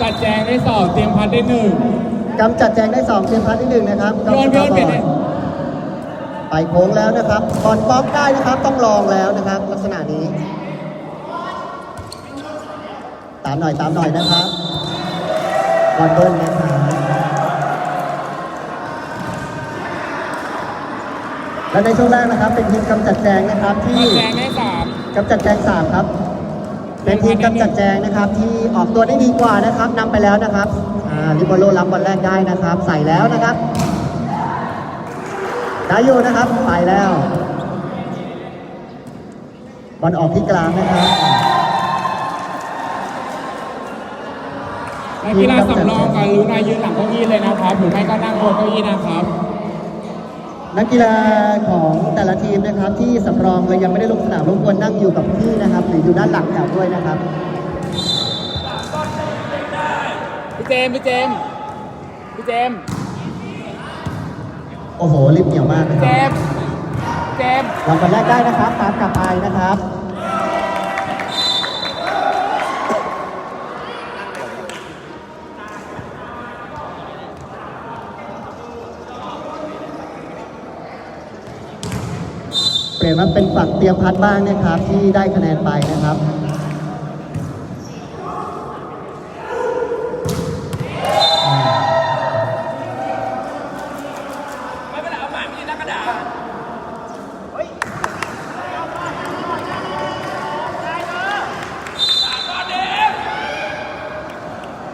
ำจัดแจงได้สองเตรียมพัดได้หนึ่งกำจัดแจงได้สองเทียมพัดที่หนึ่งนะครับโยนโยนเปลี่ยนเลยไปโค้งแล้วนะครับบอลบล็อกได้นะครับต้องลองแล้วนะครับ ลักษณะนี้ ตามหน่อยตามหน่อยนะครับบอลเบิ้ลนะครับและในช่วงแรกนะครับ เป็นทีมกำจัดแจงนะครับที่จัดแจงได้สามกำจัดแจงสามครับ เป็นทีมกำจัดแจงนะครับ ที่ออกตัวได้ดีกว่านะครับนำไปแล้วนะครับลิเบโรรับบอลแรกได้นะครับ ใส่แล้วนะครับได้อยู่นะครับไปแล้วบอลออกที่กลางนะครับนักกีฬาสำรองกับรู้นายยืนหลังเก้าอี้เลยนะครับหรือไม่ก็นั่งบนเก้าอี้นะครับ นักกีฬาของแต่ละทีมนะครับที่สำรองเลยยังไม่ได้ลงสนามรบกวนนั่งอยู่กับที่นะครับหรืออยู่ด้านหลังแถวด้วยนะครับพี่เจมส์พี่เจมส์พี่เจมส์โอ้โหรีบเหนียวมากนะเจครับมส์เจมส์วางบอลแรกได้นะครับตามกลับไปนะครับ เปลี่ยน มาเป็นฝั่งเตรียมพัดบ้างนะครับ ที่ได้คะแนนไปนะครับ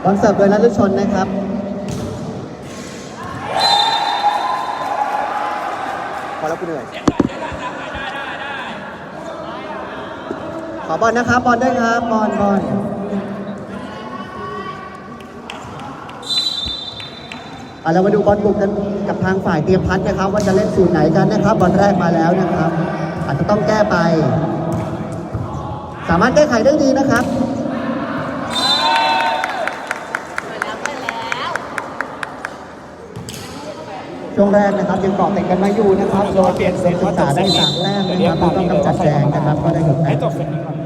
บอลเสิร์ฟโดยนัทลุชนนะครับพอแล้วกูเหนื่อย ขอบอลนะครับบอลด้วยครับบอลบอลเอาเรามาดูบอลบุกกันกับทางฝ่ายเตรียมพัดนะครับว่าจะเล่นสูตรไหนกันนะครับบอลแรกมาแล้วนะครับ อาจจะต้องแก้ไป สามารถแก้ไขได้ดีนะครับช่วงแรกนะครับยังเกาะติดกันมาอยู่นะครับโดยเปลี่ยนเซตศึกษาได้สามแต้มนะครับแล้วก็กำจัดแจงนะครับก็ได้หกแต้ ให้ ม จบเสร็จนี้ก่อน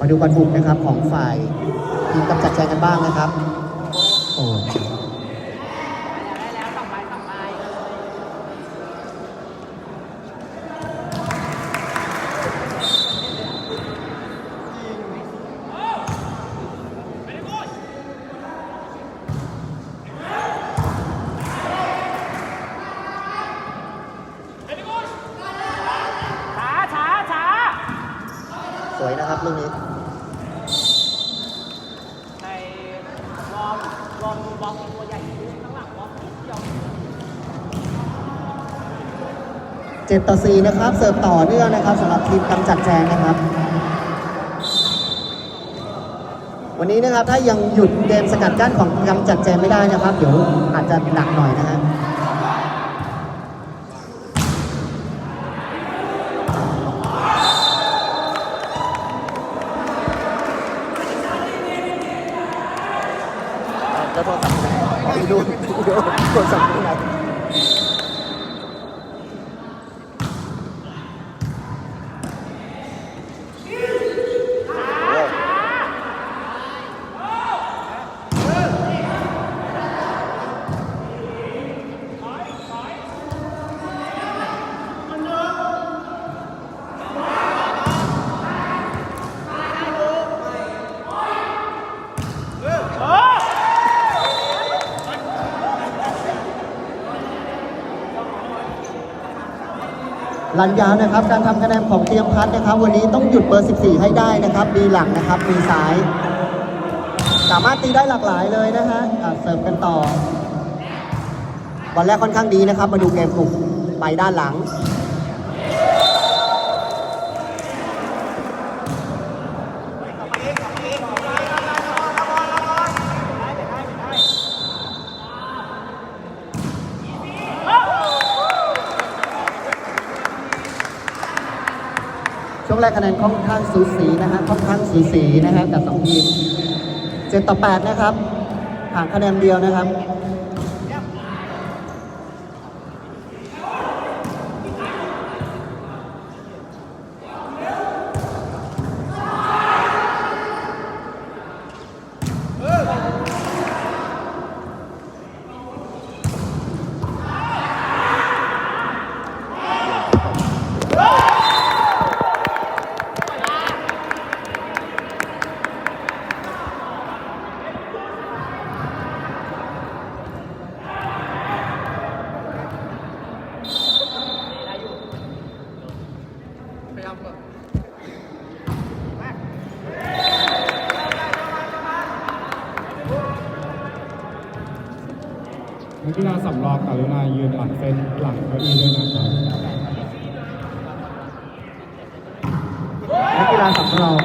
มาดูบอลบุกนะครับของฝ่ายทีมกำจัดแจงกันบ้างนะครับโอ้สวยนะครับลูกนี้ เจ็ดต่อสี่นะครับ เสิร์ฟต่อเนื่องนะครับสำหรับทีมกำจัดแจงนะครับ วันนี้นะครับถ้ายังหยุดเกมสกัดกั้นของกำจัดแจงไม่ได้นะครับ เดี๋ยวอาจจะหนักหน่อยนะฮะแล้วโทรศัพท์ไหนอ๋อดูดูโทรศัพท์ไหน ลันยาวนะครับ การทำคะแนนของเตรียมพัดนะครับ วันนี้ต้องหยุดเบอร์ 14 ให้ได้นะครับ มีหลังนะครับ มีสาย สามารถตีได้หลากหลายเลยนะฮะอะเสิร์ฟกันต่อ บอลแรกค่อนข้างดีนะครับ มาดูเกมกลุ่มไปด้านหลัง ช่วง แรกคะแนนค่อนข้างสูสีนะฮะค่อนข้างสูสีนะครับกับสองทีมเจ็ดต่อแปดนะครับห่างคะแนนเดียวนะครับ นัก กีฬาสำรองกรุณายืนหลังเส้นหลังเก้าอี้ด้วยนะครับนักกีฬาสำรอง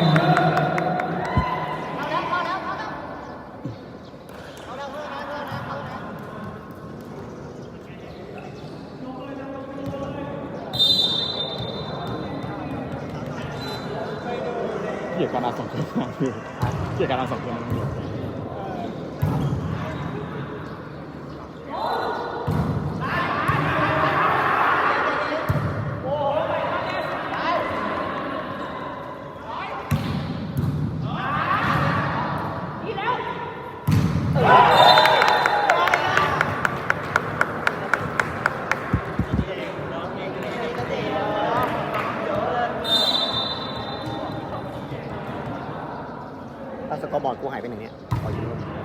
เกี่ยวกับการสองคนนะคือเกี่ยวกับการสองคนนะ ถ้าสกอร์บอร์ดกูหายไปไหนเนี่ยขอยืม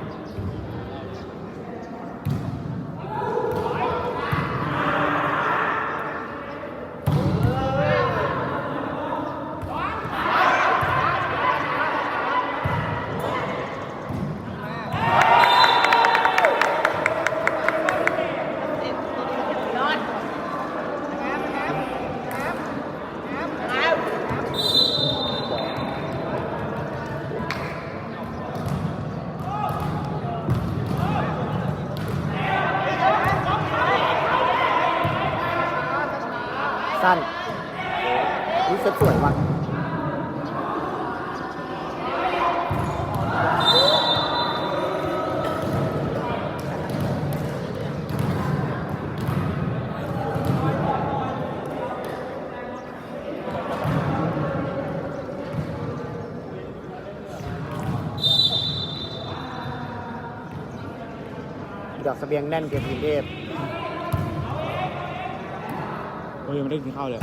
ดอกเสบียงแน่นเกินกรุงเทพโอ้ยยังไม่ได้กินข้าวเลย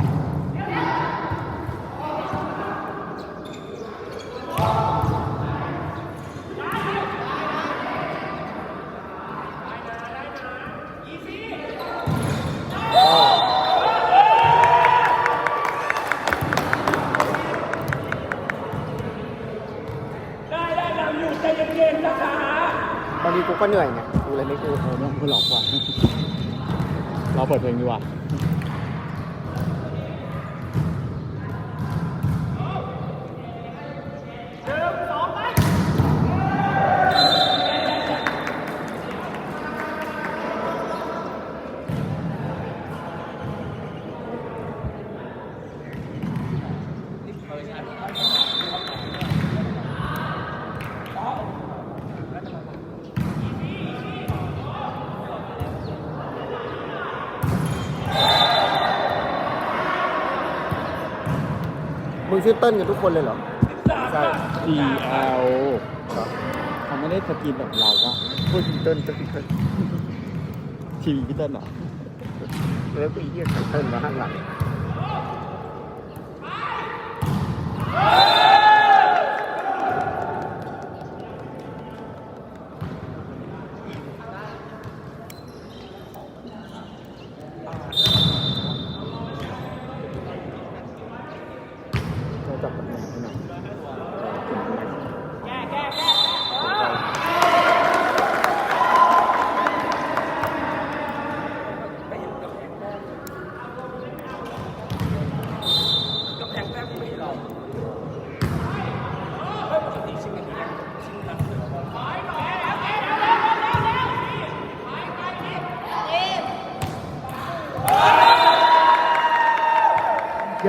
ตอนนี้กูก็เหนื่อยไงกูเลยไม่พูด โอ้ไม่ต้องพูดหรอกว่ะ เราเปิดเพลงดีกว่า มึงชื่อเติ้ลกันทุกคนเลยเหรอ ใช่ T L เขาไม่ได้สกินแบบเราว่าพูดถึงเติ้ลเติ้ลเติ้ลทีวีพี่เต้นเหรอ แล้วกูอีเหี้ยใส่เติ้ลมาข้างหลัง เราจับตำแหน่งให้หน่อยๆ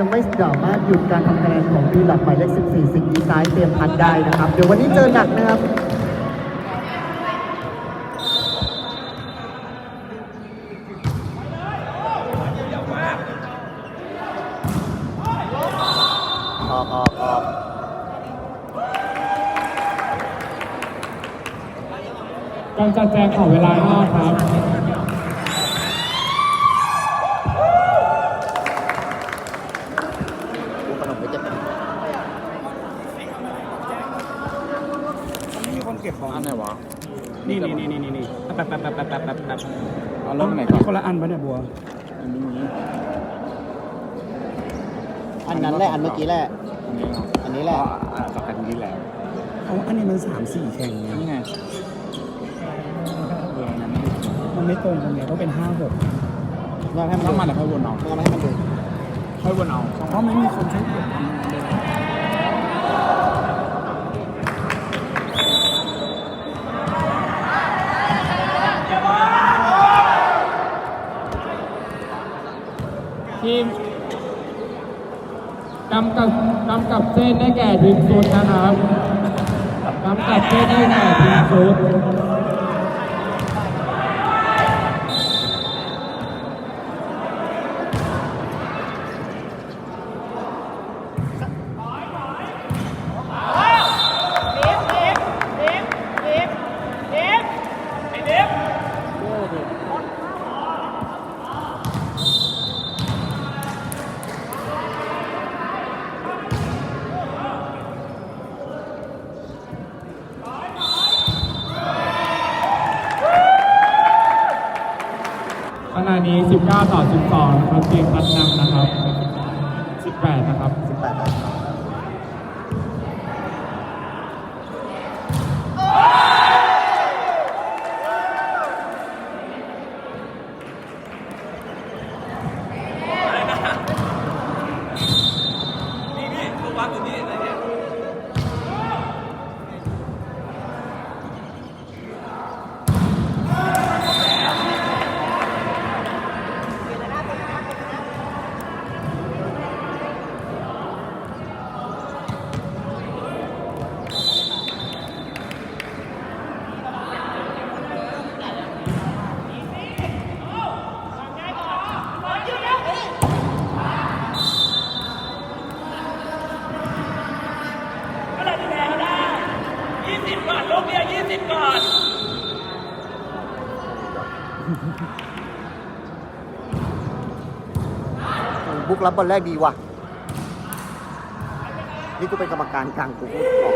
ยังไม่สามารถ หยุดการทำคะแนนของปีหลักหมายเลข 14 สิงห์อีซ้ายเตรียมพันได้นะครับ เดี๋ยววันนี้เจอหนักนะครับออกออกออกการจัดแจงของเวลาห้า ก็บบอลอันไหนวะนี่นี่นี่นี่นี่แป๊บแป๊บแป๊บแป๊บแป๊บแป๊บแป๊บเอาเริ่มไหนก่อนคนละอันปะเนี่ยบัวอันนี้อันนั้นแหละอันเมื่อกี้แหละอันนี้เหรออันนี้แหละอ่ากับอันนี้แล้วเอาอันนี้มันสามสี่แข่งไงนี่ไงเออนั้นมันไม่ตรงกันไงต้องเป็นห้าหกลองให้มันต้ดูองมาแล้วค่อยวนเอาลองให้มันดูค่อยวนเอาเพราะไม่มีคนใช้เก็บ ทีมกำกับกำกับเส้นได้แก่ทีมสุดนะครับกำกับเส้นได้แก่ทีมสุด นี้ 19 ต่อ 12นะครับเกียงพัดนำนะครับ 18 นะครับ บุกรับบอลแรกดีว่ะ นี่กูเป็นกรรมการกลางกูก็ออก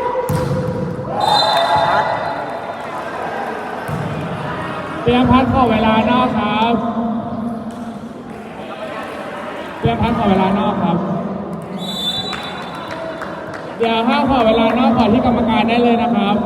เตรียมพัดขอเวลานอกครับเตรียมพัดขอเวลานอกครับ เดี๋ยวห้าขอเวลานอกขอที่กรรมการได้เลยนะครับ